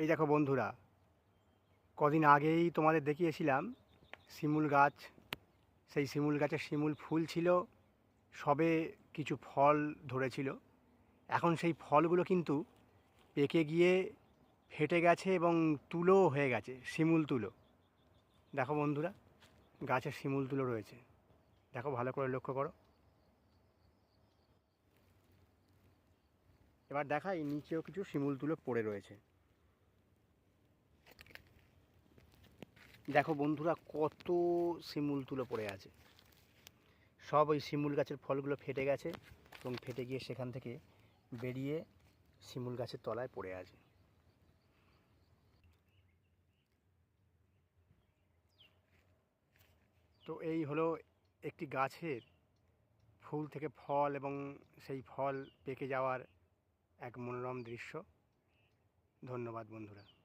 এই দেখো বন্ধুরা, কদিন আগেই তোমাদের দেখিয়েছিলাম শিমুল গাছ। সেই শিমুল গাছে শিমুল ফুল ছিল, সবে কিছু ফল ধরেছিল। এখন সেই ফলগুলো কিন্তু পেকে গিয়ে ফেটে গেছে এবং তুলো হয়ে গেছে, শিমুল তুলো। দেখো বন্ধুরা, গাছের শিমুল তুলো রয়েছে। দেখো, ভালো করে লক্ষ্য করো। এবার দেখা এই নিচেও কিছু শিমুল তুলো পড়ে রয়েছে। দেখো বন্ধুরা, কত শিমুল তুলে পড়ে আছে। সব ওই শিমুল গাছের ফলগুলো ফেটে গেছে এবং ফেটে গিয়ে সেখান থেকে বেরিয়ে শিমুল গাছের তলায় পড়ে আছে। তো এই হলো একটি গাছের ফুল থেকে ফল এবং সেই ফল পেকে যাওয়ার এক মনোরম দৃশ্য। ধন্যবাদ বন্ধুরা।